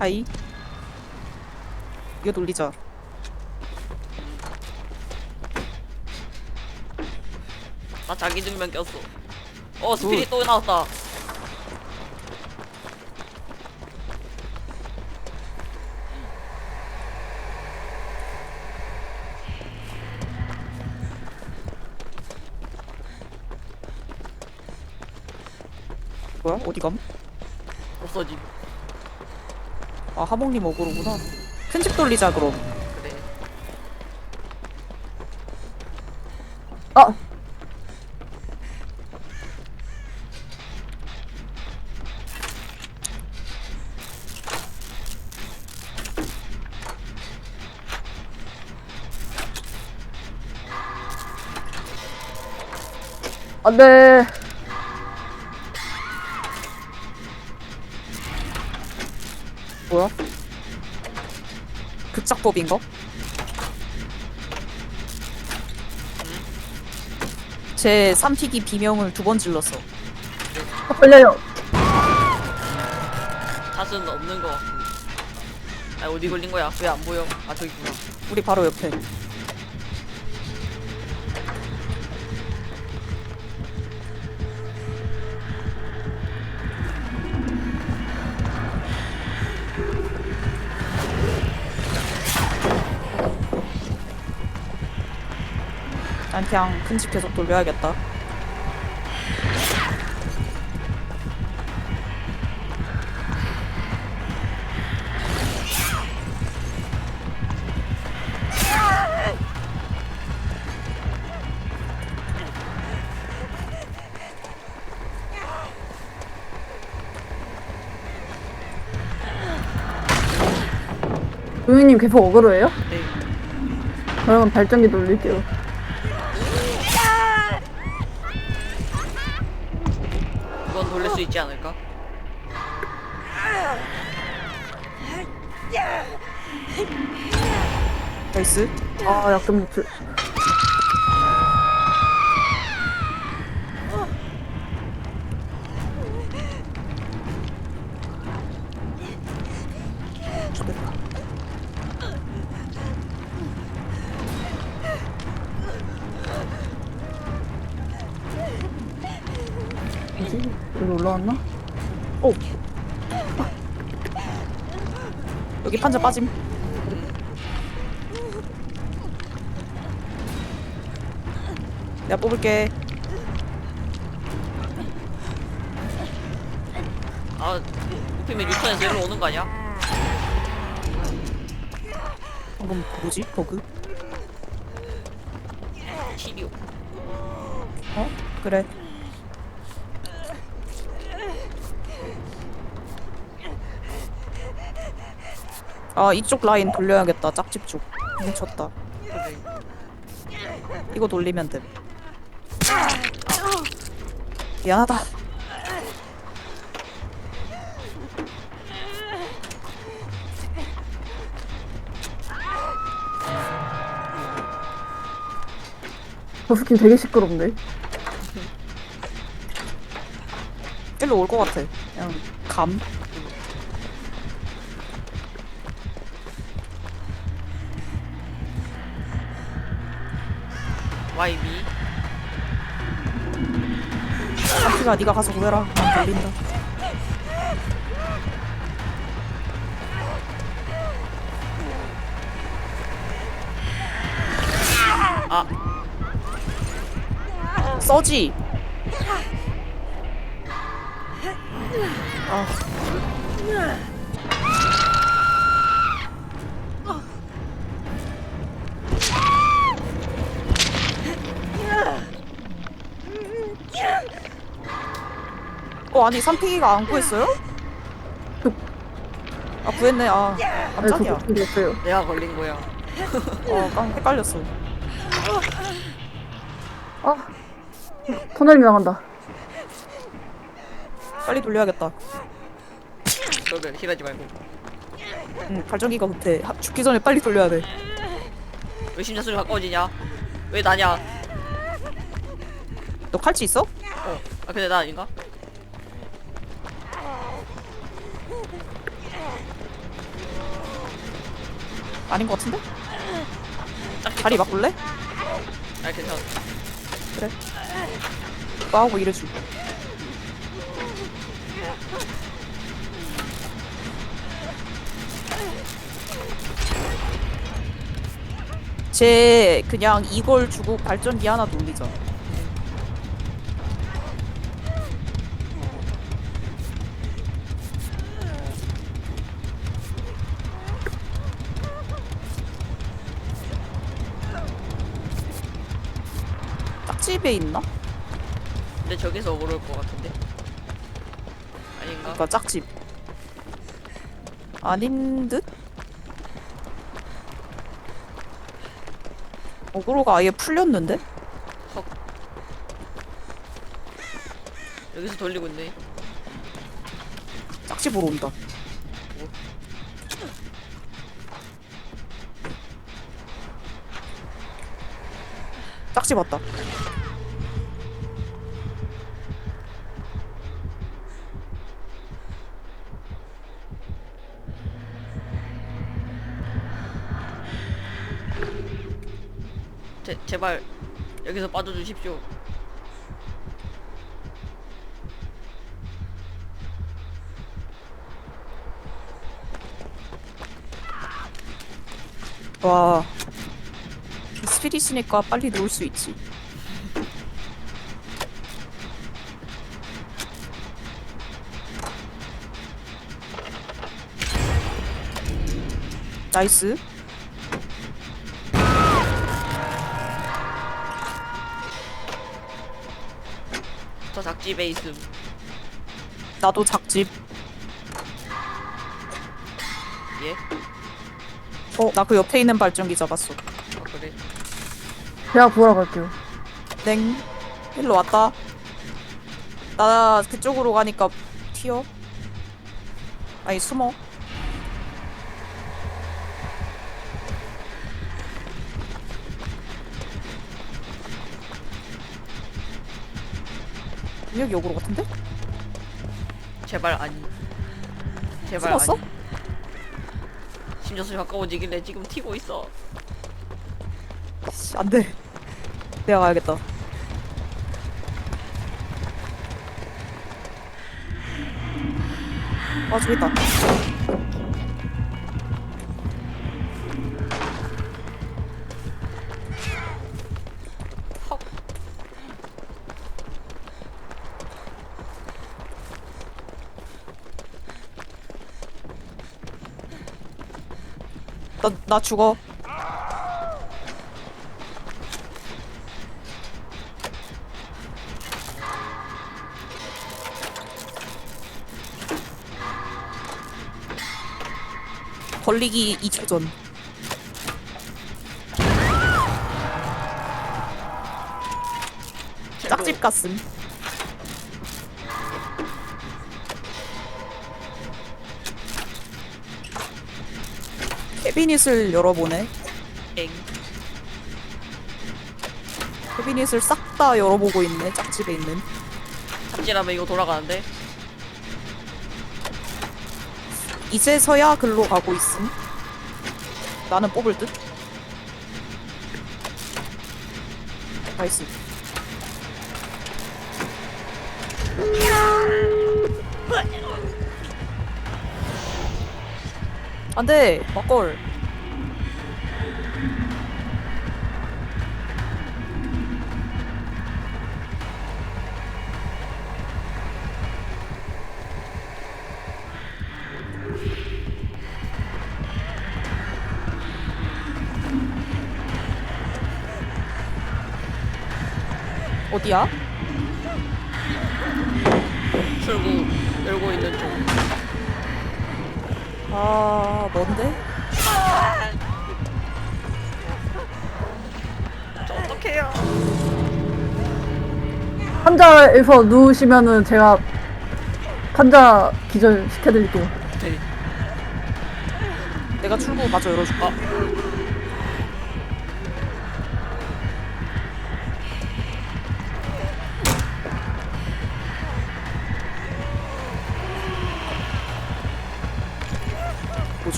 하이. 이거 돌리자. 나 자기 증명 꼈어. 어 스피릿 또 나왔다. 뭐야? 어디 감? 없어짐. 아 하몽님 어그로구나. 큰 집 돌리자 그럼. 그래. 아! 안 돼. 뭐야? 극작법인가? 제 삼튀기 비명을 두 번 질렀어. 아, 걸려요. 탓은 없는 거. 아 어디 걸린 거야? 왜 안 보여? 아 저기구나. 우리 바로 옆에. 난 그냥 큰집 계속 돌려야겠다. 도윤님 계속 어그로예요? 네. 그러면 발전기 돌릴게요. 돌릴 수 있지 않을까? 나이스. 아, 약점 노출. 올라왔나? 오. 여기 판자 빠짐. 내가 뽑을게. 아 높이면 유턴에서 일로 오는 거 아니야? 방금 뭐지? 버그? 치료. 어? 그래. 아 이쪽 라인 돌려야겠다. 짝집 쪽. 뭉쳤다. 그래. 이거 돌리면 돼. 미안하다. 버스킨 되게 시끄럽네. 일로 올 것 같아. 그냥 감. YB. 상피가 네가 가서 구해라. 난 돌린다. 아 써지. 아. 어 아니 삼피기가 안 구했어요? 아 구했네 아 네, 깜짝이야 됐어요. 내가 걸린 거야. 어깜 헷갈렸어 아, 터널이 나간다. 빨리 돌려야겠다 그러면 힐하지 말고. 응 발전기가 급해 하- 죽기 전에 빨리 돌려야 돼 왜 심장소리 가까워지냐? 왜 나냐? 너 칼치 있어? 어. 아 근데 나 아닌가? 아닌 것 같은데? 다리. 바꿀래? 아 괜찮아 그거 하고 이래줘 쟤 그냥 이걸 주고 발전기 하나 돌리자 짝집에 있나? 근데 저기서 오를 것 같은데 아닌가? 그러니까 짝집 아닌 듯? 어그로가 아예 풀렸는데? 여기서 돌리고 있네 짝집으로 온다 짝집 왔다 제, 제발 여기서 빠져주십시오. 와. 스피릿이니까 빨리 놓을 수 있지. 나이스 작집에 있음. 나도 작집. 예? 어 나 그 옆에 있는 발전기 잡았어. 아 그래. 제가 보러 갈게요. 냉 일로 왔다. 나 그쪽으로 가니까 튀어. 아니 숨어 여기 역으로 같은데? 제발 아니. 제발 숨었어? 아니 심지어 가까워지길래 지금 튀고 있어. 씨, 안 돼. 내가 가야겠다. 아 저기 있다 나, 나 죽어. 걸리기 2초 전. 짝집 갔음 캐비닛을 열어보네. 엥. 캐비닛을 싹 다 열어보고 있네 짝집에 있는. 삽질하면 이거 돌아가는데? 이제서야 글로 가고 있음. 나는 뽑을 듯. 나이스 안돼. 막걸. 어디야? 출구 열고 있는 쪽 아 뭔데? 저 어떡해요 환자에서 누우시면은 제가 환자 기절 시켜드릴게요. 네. 내가 출구 마저 열어줄까?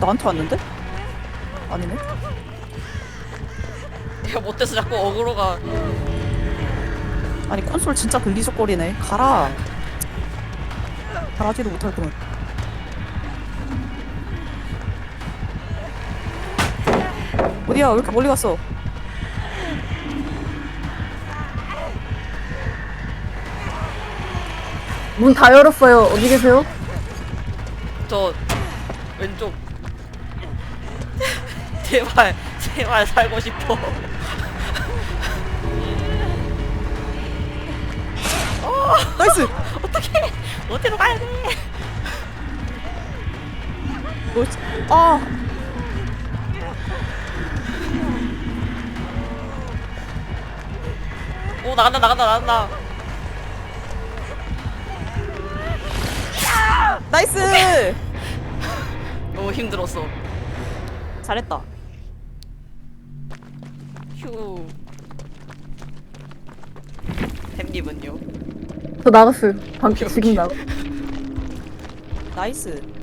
나한테 왔는데? 아니네. 내가 못해서 자꾸 어그로가 아니 콘솔 진짜 글리적거리네. 가라. 가라지도 못할 거면. 어디야? 왜 이렇게 멀리 갔어? 문 다 열었어요. 어디 계세요? 저 왼쪽 제발 제발 살고 싶어 나이스. 어떻게 어디로 가야 돼? 뭐? 아. 오 나간다 나간다 나간다 나이스. 너무 힘들었어 잘했다. 휴 햄님은요? 저 나갔어요. 방, 지금 나가. 나이스.